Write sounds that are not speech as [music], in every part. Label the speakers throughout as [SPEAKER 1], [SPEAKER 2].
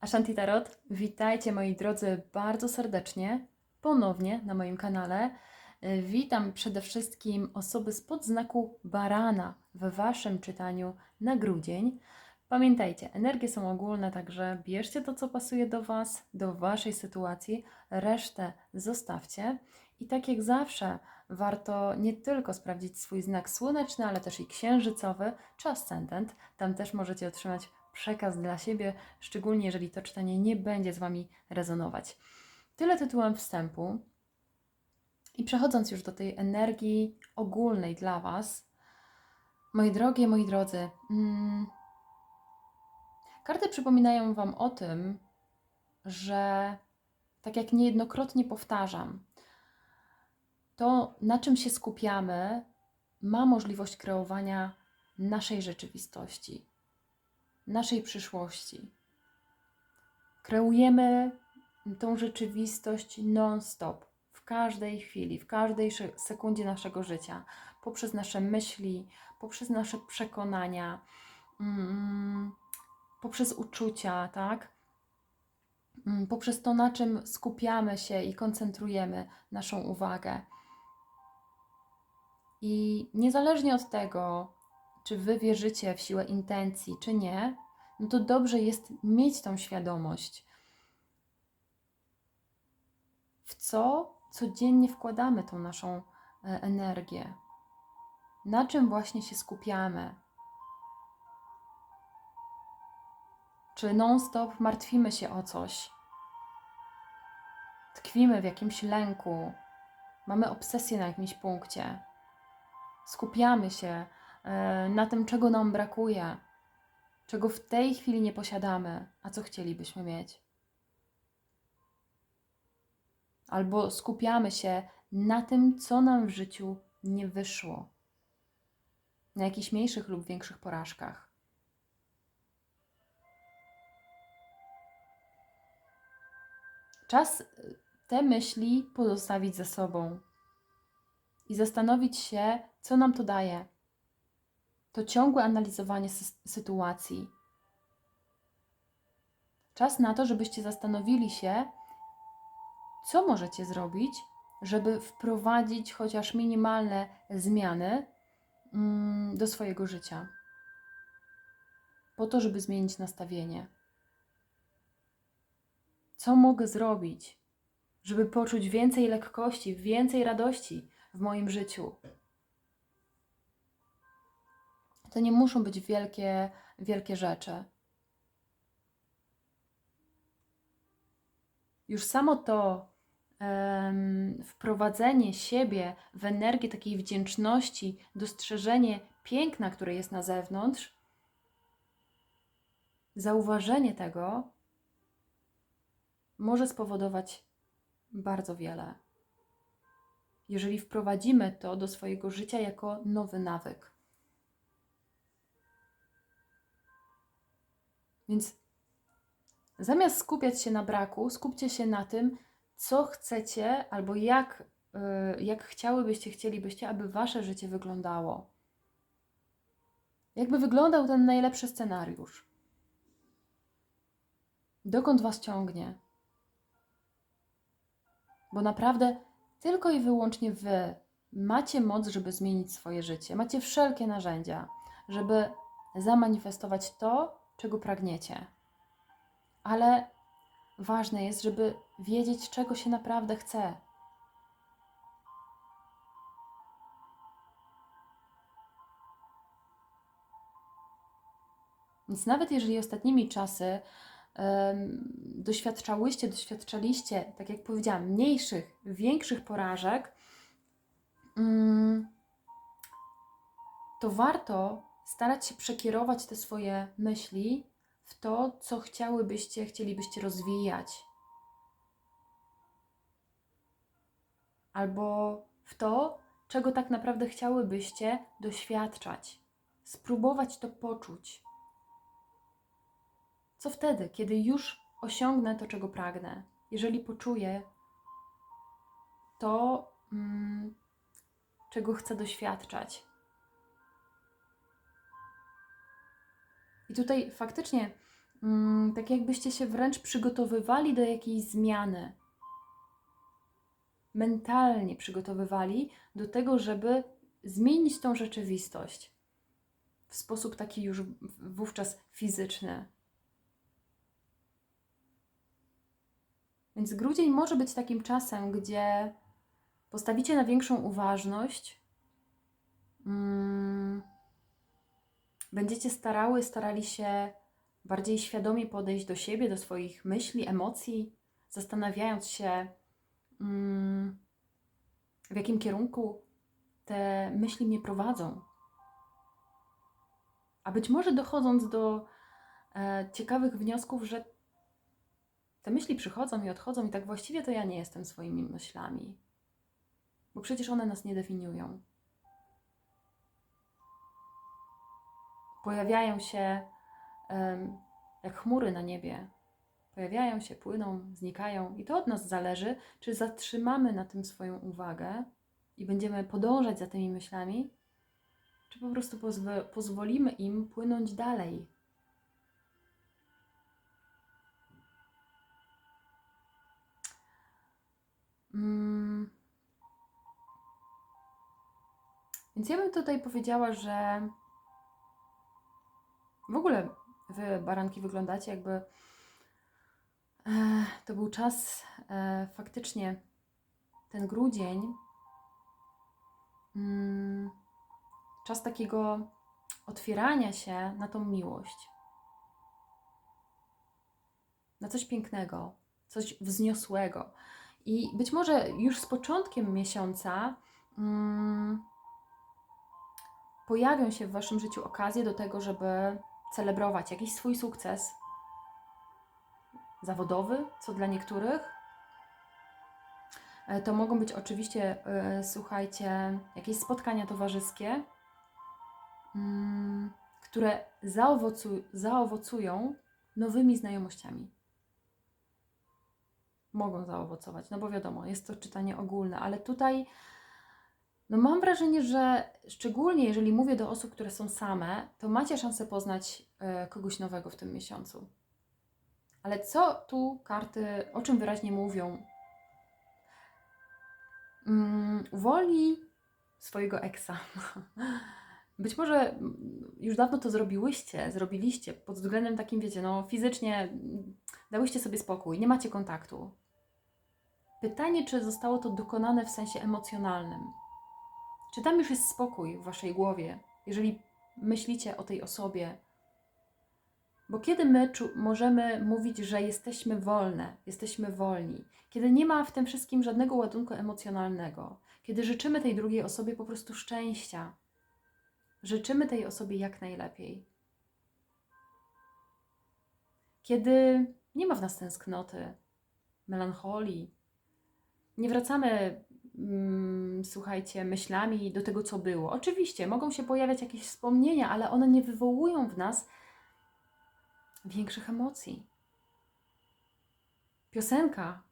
[SPEAKER 1] Ashanti Tarot, witajcie moi drodzy bardzo serdecznie ponownie na moim kanale. Y, Witam przede wszystkim osoby spod znaku barana w Waszym czytaniu na grudzień. Pamiętajcie, energie są ogólne, także bierzcie to, co pasuje do Was, do Waszej sytuacji, resztę zostawcie. I tak jak zawsze, warto nie tylko sprawdzić swój znak słoneczny, ale też i księżycowy czy ascendent. Tam też możecie otrzymać przekaz dla siebie, szczególnie jeżeli to czytanie nie będzie z Wami rezonować. Tyle tytułem wstępu. I przechodząc już do tej energii ogólnej dla Was, moi drogie, moi drodzy, mm, karty przypominają Wam o tym, że tak jak niejednokrotnie powtarzam, to na czym się skupiamy, ma możliwość kreowania naszej rzeczywistości naszej przyszłości. Kreujemy tą rzeczywistość non-stop, w każdej chwili, w każdej sekundzie naszego życia, poprzez nasze myśli, poprzez nasze przekonania, mm, poprzez uczucia, tak? Mm, poprzez to, na czym skupiamy się i koncentrujemy naszą uwagę. I niezależnie od tego, czy wy wierzycie w siłę intencji, czy nie, no to dobrze jest mieć tą świadomość, w co codziennie wkładamy tą naszą e, energię, na czym właśnie się skupiamy. Czy non-stop martwimy się o coś, tkwimy w jakimś lęku, mamy obsesję na jakimś punkcie, skupiamy się na tym, czego nam brakuje, czego w tej chwili nie posiadamy, a co chcielibyśmy mieć. Albo skupiamy się na tym, co nam w życiu nie wyszło, na jakichś mniejszych lub większych porażkach. Czas te myśli pozostawić za sobą i zastanowić się, co nam to daje to ciągłe analizowanie sytuacji. Czas na to, żebyście zastanowili się, co możecie zrobić, żeby wprowadzić chociaż minimalne zmiany mm, do swojego życia. Po to, żeby zmienić nastawienie. Co mogę zrobić, żeby poczuć więcej lekkości, więcej radości w moim życiu? To nie muszą być wielkie, wielkie rzeczy. Już samo to um, wprowadzenie siebie w energię takiej wdzięczności, dostrzeżenie piękna, które jest na zewnątrz, zauważenie tego może spowodować bardzo wiele. Jeżeli wprowadzimy to do swojego życia jako nowy nawyk. Więc zamiast skupiać się na braku, skupcie się na tym, co chcecie albo jak, y, jak chciałybyście, chcielibyście, aby wasze życie wyglądało. Jakby wyglądał ten najlepszy scenariusz? Dokąd was ciągnie? Bo naprawdę tylko i wyłącznie wy macie moc, żeby zmienić swoje życie. Macie wszelkie narzędzia, żeby zamanifestować to, czego pragniecie. Ale ważne jest, żeby wiedzieć, czego się naprawdę chce. Więc nawet jeżeli ostatnimi czasy um, doświadczałyście, doświadczaliście, tak jak powiedziałam, mniejszych, większych porażek, um, to warto starać się przekierować te swoje myśli w to, co chciałybyście, chcielibyście rozwijać. Albo w to, czego tak naprawdę chciałybyście doświadczać. Spróbować to poczuć. Co wtedy, kiedy już osiągnę to, czego pragnę? Jeżeli poczuję to, mm, czego chcę doświadczać. I tutaj faktycznie mm, tak jakbyście się wręcz przygotowywali do jakiejś zmiany. Mentalnie przygotowywali do tego, żeby zmienić tą rzeczywistość w sposób taki już wówczas fizyczny. Więc grudzień może być takim czasem, gdzie postawicie na większą uważność. Mm, będziecie starały, starali się bardziej świadomie podejść do siebie, do swoich myśli, emocji, zastanawiając się, mm, w jakim kierunku te myśli mnie prowadzą. A być może dochodząc do e, ciekawych wniosków, że te myśli przychodzą i odchodzą, i tak właściwie to ja nie jestem swoimi myślami, bo przecież one nas nie definiują. Pojawiają się em, jak chmury na niebie. Pojawiają się, płyną, znikają, i to od nas zależy, czy zatrzymamy na tym swoją uwagę i będziemy podążać za tymi myślami, czy po prostu pozw- pozwolimy im płynąć dalej. Mm. Więc ja bym tutaj powiedziała, że w ogóle wy, baranki, wyglądacie jakby e, to był czas e, faktycznie ten grudzień. Mm, czas takiego otwierania się na tą miłość. Na coś pięknego, coś wzniosłego. I być może już z początkiem miesiąca mm, pojawią się w Waszym życiu okazje do tego, żeby celebrować jakiś swój sukces zawodowy, co dla niektórych. E, To mogą być oczywiście, e, słuchajcie, jakieś spotkania towarzyskie, mm, które zaowocu- zaowocują nowymi znajomościami. Mogą zaowocować, no bo wiadomo, jest to czytanie ogólne, ale tutaj no mam wrażenie, że szczególnie jeżeli mówię do osób, które są same, to macie szansę poznać e, kogoś nowego w tym miesiącu. Ale co tu karty, o czym wyraźnie mówią? Uwolnij swojego eksa. [laughs] Być może mm, już dawno to zrobiłyście, zrobiliście pod względem takim, wiecie, no fizycznie mm, dałyście sobie spokój, nie macie kontaktu. Pytanie, czy zostało to dokonane w sensie emocjonalnym. Czy tam już jest spokój w waszej głowie, jeżeli myślicie o tej osobie? Bo kiedy my możemy mówić, że jesteśmy wolne, jesteśmy wolni, kiedy nie ma w tym wszystkim żadnego ładunku emocjonalnego, kiedy życzymy tej drugiej osobie po prostu szczęścia, życzymy tej osobie jak najlepiej, kiedy nie ma w nas tęsknoty, melancholii, nie wracamy słuchajcie, myślami do tego, co było. Oczywiście mogą się pojawiać jakieś wspomnienia, ale one nie wywołują w nas większych emocji. Piosenka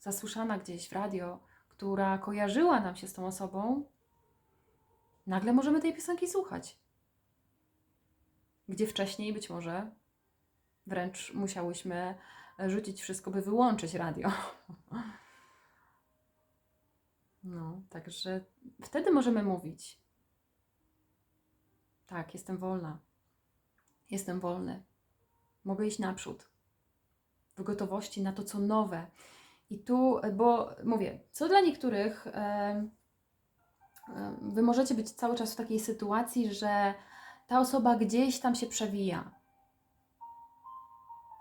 [SPEAKER 1] zasłyszana gdzieś w radio, która kojarzyła nam się z tą osobą, nagle możemy tej piosenki słuchać. Gdzie wcześniej być może wręcz musiałyśmy rzucić wszystko, by wyłączyć radio. [laughs] No, także wtedy możemy mówić: Tak, jestem wolna. Jestem wolny. Mogę iść naprzód. W gotowości na to, co nowe. I tu, bo mówię, co dla niektórych, wy możecie być cały czas w takiej sytuacji, że ta osoba gdzieś tam się przewija,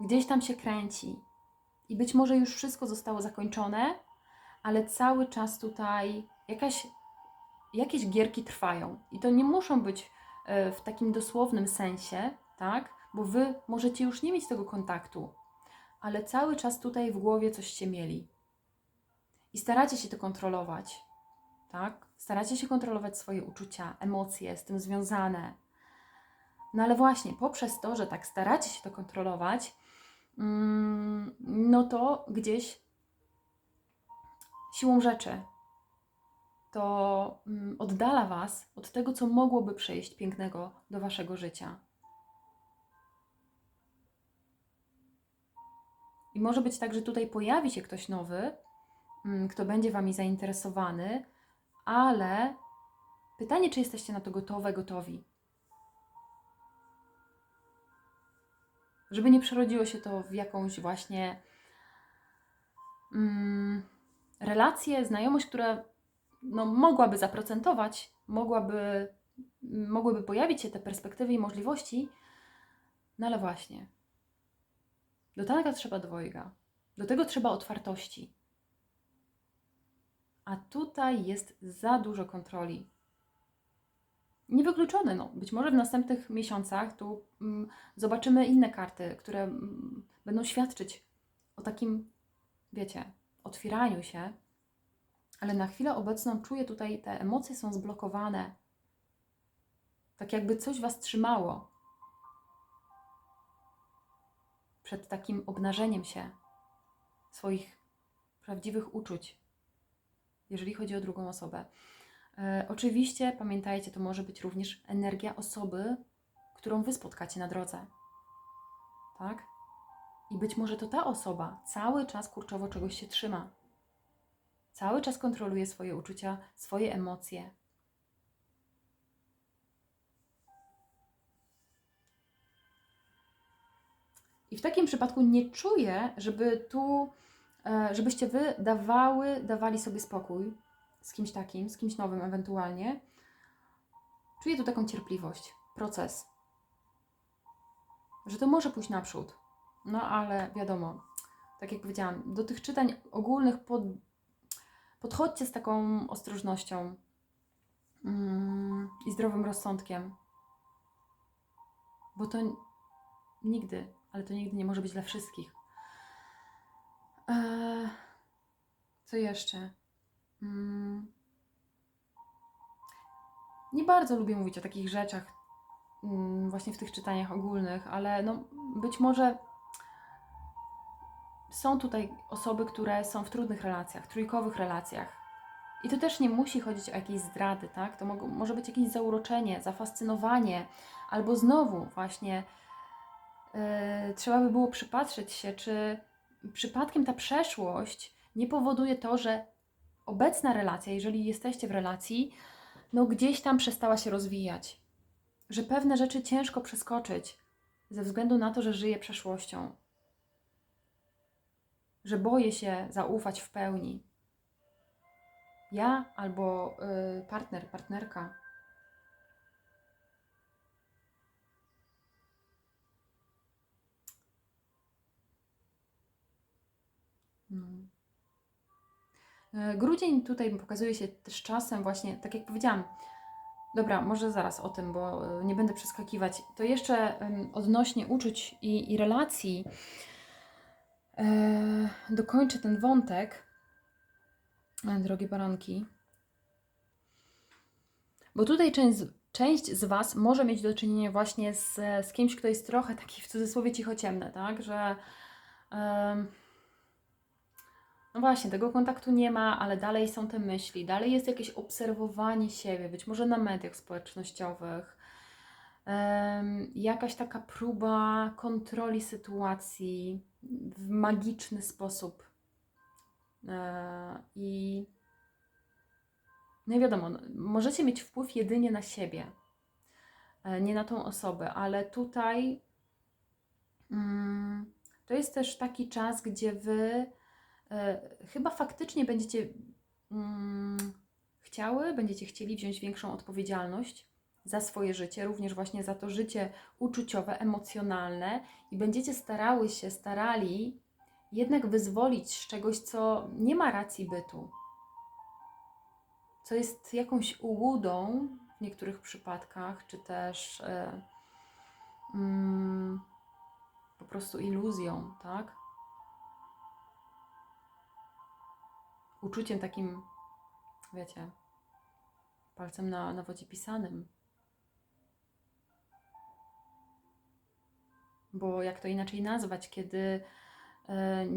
[SPEAKER 1] gdzieś tam się kręci. I być może już wszystko zostało zakończone, ale cały czas tutaj jakaś, jakieś gierki trwają. I to nie muszą być e, w takim dosłownym sensie, tak? Bo wy możecie już nie mieć tego kontaktu, ale cały czas tutaj w głowie coś się mieli. I staracie się to kontrolować, tak? Staracie się kontrolować swoje uczucia, emocje z tym związane. No ale właśnie poprzez to, że tak staracie się to kontrolować, mm, no to gdzieś siłą rzeczy to mm, oddala Was od tego, co mogłoby przyjść pięknego do Waszego życia. I może być tak, że tutaj pojawi się ktoś nowy, mm, kto będzie Wami zainteresowany, ale pytanie, czy jesteście na to gotowe, gotowi. Żeby nie przerodziło się to w jakąś właśnie mm, relację, znajomość, która no, mogłaby zaprocentować, mogłaby, mogłyby pojawić się te perspektywy i możliwości, no ale właśnie. Do tego trzeba dwojga. Do tego trzeba otwartości. A tutaj jest za dużo kontroli. Niewykluczone, no. Być może w następnych miesiącach tu mm, zobaczymy inne karty, które mm, będą świadczyć o takim, wiecie, otwieraniu się, ale na chwilę obecną czuję tutaj, te emocje są zblokowane. Tak jakby coś Was trzymało przed takim obnażeniem się swoich prawdziwych uczuć, jeżeli chodzi o drugą osobę. E, oczywiście pamiętajcie, to może być również energia osoby, którą Wy spotkacie na drodze. Tak? I być może to ta osoba cały czas kurczowo czegoś się trzyma. Cały czas kontroluje swoje uczucia, swoje emocje. I w takim przypadku nie czuję, żeby tu, e, żebyście wy dawały, dawali sobie spokój z kimś takim, z kimś nowym ewentualnie. Czuję tu taką cierpliwość, proces. Że to może pójść naprzód. No ale wiadomo, tak jak powiedziałam, do tych czytań ogólnych pod, podchodźcie z taką ostrożnością mm, i zdrowym rozsądkiem. Bo to nigdy, ale to nigdy nie może być dla wszystkich. Eee, co jeszcze? Mm, nie bardzo lubię mówić o takich rzeczach mm, właśnie w tych czytaniach ogólnych, ale no, być może są tutaj osoby, które są w trudnych relacjach, trójkowych relacjach. I to też nie musi chodzić o jakieś zdrady, tak? To mogą, może być jakieś zauroczenie, zafascynowanie, albo znowu właśnie yy, trzeba by było przypatrzeć się, czy przypadkiem ta przeszłość nie powoduje to, że obecna relacja, jeżeli jesteście w relacji, no gdzieś tam przestała się rozwijać. Że pewne rzeczy ciężko przeskoczyć ze względu na to, że żyje przeszłością że boję się zaufać w pełni. Ja albo y, partner, partnerka. No. Y, grudzień tutaj pokazuje się też czasem właśnie, tak jak powiedziałam, Dobra, może zaraz o tym, bo y, nie będę przeskakiwać. To jeszcze odnośnie uczuć i, i relacji e, dokończę ten wątek, e, drogie baranki. Bo tutaj część, część z Was może mieć do czynienia właśnie z, z kimś, kto jest trochę taki w cudzysłowie cichociemny, tak? Że e, no właśnie, tego kontaktu nie ma, ale dalej są te myśli, dalej jest jakieś obserwowanie siebie, być może na mediach społecznościowych, jakaś taka próba kontroli sytuacji, w magiczny sposób. E, I no wiadomo, no, możecie mieć wpływ jedynie na siebie, e, nie na tą osobę, ale tutaj mm, to jest też taki czas, gdzie wy e, chyba faktycznie będziecie mm, chciały, będziecie chcieli wziąć większą odpowiedzialność za swoje życie, również właśnie za to życie uczuciowe, emocjonalne i będziecie starały się, starali jednak wyzwolić z czegoś, co nie ma racji bytu, co jest jakąś ułudą w niektórych przypadkach, czy też e, mm, po prostu iluzją, tak? Uczuciem takim, wiecie, palcem na, na wodzie pisanym. bo jak to inaczej nazwać, kiedy e,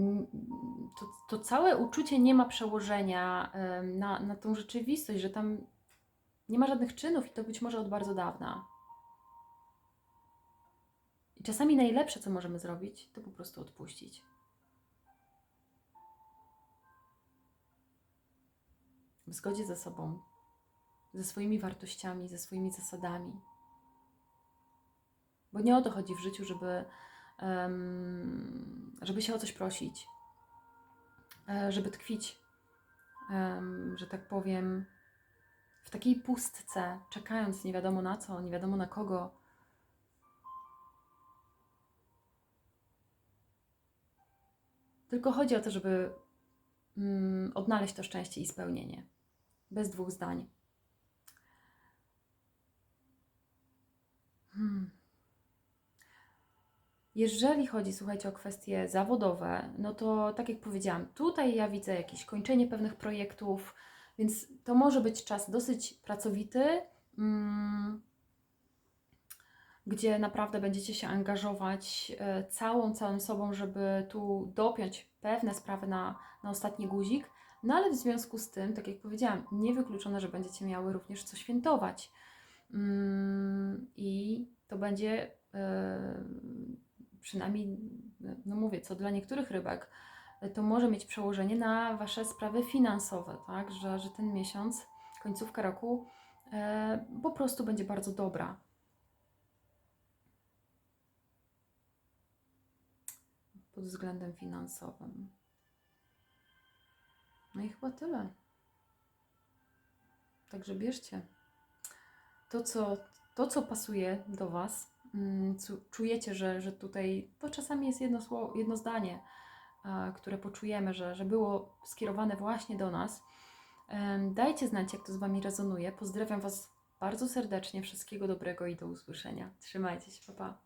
[SPEAKER 1] to, to całe uczucie nie ma przełożenia e, na, na tą rzeczywistość, że tam nie ma żadnych czynów i to być może od bardzo dawna. I czasami najlepsze, co możemy zrobić, to po prostu odpuścić. W zgodzie ze sobą, ze swoimi wartościami, ze swoimi zasadami. Bo nie o to chodzi w życiu, żeby, żeby się o coś prosić, e, żeby tkwić, że tak powiem, w takiej pustce, czekając nie wiadomo na co, nie wiadomo na kogo. Tylko chodzi o to, żeby mm, odnaleźć to szczęście i spełnienie. Bez dwóch zdań. Hmm. Jeżeli chodzi, słuchajcie, o kwestie zawodowe, no to tak jak powiedziałam, tutaj ja widzę jakieś kończenie pewnych projektów, więc to może być czas dosyć pracowity, mm, gdzie naprawdę będziecie się angażować e, całą, całym sobą, żeby tu dopiąć pewne sprawy na, na ostatni guzik. No ale w związku z tym, tak jak powiedziałam, niewykluczone, że będziecie miały również co świętować. Mm, I to będzie e, przynajmniej, no mówię, co dla niektórych rybek, to może mieć przełożenie na Wasze sprawy finansowe, tak? Że, że ten miesiąc, końcówka roku e, po prostu będzie bardzo dobra. Pod względem finansowym. No i chyba tyle. Także bierzcie to, co, to, co pasuje do Was. Mm, Czujecie, że, że tutaj to czasami jest jedno, słowo, jedno zdanie, które poczujemy, że, że było skierowane właśnie do nas. Dajcie znać, jak to z Wami rezonuje. Pozdrawiam Was bardzo serdecznie. Wszystkiego dobrego i do usłyszenia. Trzymajcie się, pa pa.